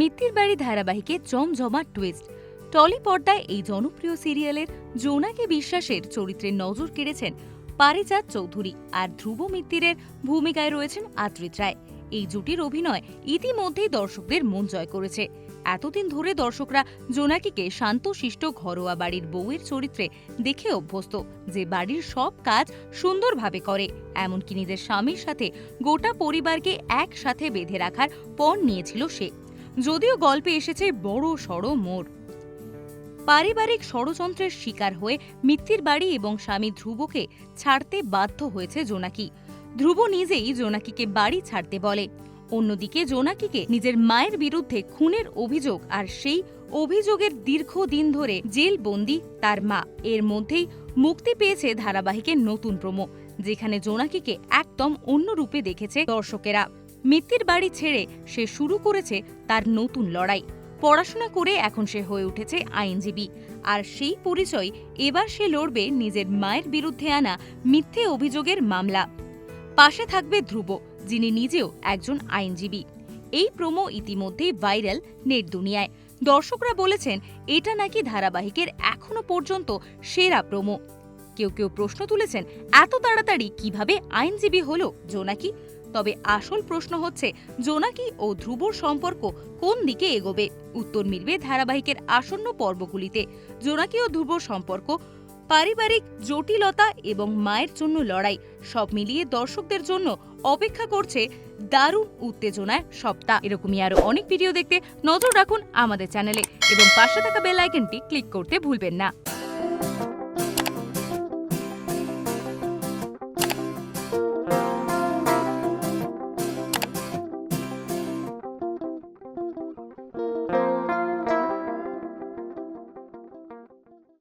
মিত্তির বাড়ি ধারাবাহিকে জমজমাট টুইস্ট টলি পর্দায় এই জনপ্রিয় সিরিয়ালের জোনাকি বিশ্বাসের চরিত্রে নজর কেড়েছেন পারিজাত চৌধুরী আর ধ্রুব মিত্তিরের ভূমিকায় রয়েছেন আদ্রিত রায়। এই জুটির অভিনয় ইতিমধ্যেই দর্শকদের মন জয় করেছে। এতদিন ধরে দর্শকরা জোনাকিকে শান্তশিষ্ট ঘরোয়া বাড়ির বউয়ের চরিত্রে দেখে অভ্যস্ত যে বাড়ির সব কাজ সুন্দরভাবে করে, এমনকি নিজের স্বামীর সাথে গোটা পরিবারকে একসাথে বেঁধে রাখার পণ নিয়েছিল সে। যদিও গল্পে এসেছে বড় সড় মোড় পারিবারিক ষড়যন্ত্রের শিকার হয়ে মিত্তির বাড়ি এবং স্বামী ধ্রুবকে ছাড়তে বাধ্য হয়েছে জোনাকি। ধ্রুব নিজেই জোনাকিকে বাড়ি ছাড়তে বলে। অন্যদিকে জোনাকিকে নিজের মায়ের বিরুদ্ধে খুনের অভিযোগ আর সেই অভিযোগের দীর্ঘদিন ধরে জেল বন্দি তার মা। এর মধ্যেই মুক্তি পেয়েছে ধারাবাহিকের নতুন প্রোমো, যেখানে জোনাকিকে একদম অন্য রূপে দেখেছে দর্শকেরা। মিত্তির বাড়ি ছেড়ে সে শুরু করেছে তার নতুন লড়াই। পড়াশোনা করে এখন সে হয়ে উঠেছে আইনজীবী। আর সেই পরিচয় এবার সে লড়বে নিজের মায়ের বিরুদ্ধে আনা মিথ্যে অভিযোগের মামলা। পাশে থাকবে ধ্রুব, যিনি নিজেও একজন আইনজীবী। এই প্রোমো ইতিমধ্যেই ভাইরাল নেট দুনিয়ায়। দর্শকরা বলেছেন, এটা নাকি ধারাবাহিকের এখনও পর্যন্ত সেরা প্রোমো। কেউ কেউ প্রশ্ন তুলেছেন, এত তাড়াতাড়ি কীভাবে আইনজীবী হলো, জোনাকি? তবে আসল প্রশ্ন হচ্ছে, জোনাকি ও ধ্রুবর সম্পর্ক কোন দিকে এগোবে? উত্তর মিলবে ধারাবাহিকের আসন্ন পর্বগুলিতে। জোনাকি ও ধ্রুবর সম্পর্ক, পারিবারিক জটিলতা এবং মায়ের জন্য লড়াই, সব মিলিয়ে দর্শকদের জন্য অপেক্ষা করছে দারুণ উত্তেজনায় সপ্তাহ। এরকমই আরও অনেক ভিডিও দেখতে নজর রাখুন আমাদের চ্যানেলে এবং পাশে থাকা বেল আইকনটি ক্লিক করতে ভুলবেন না।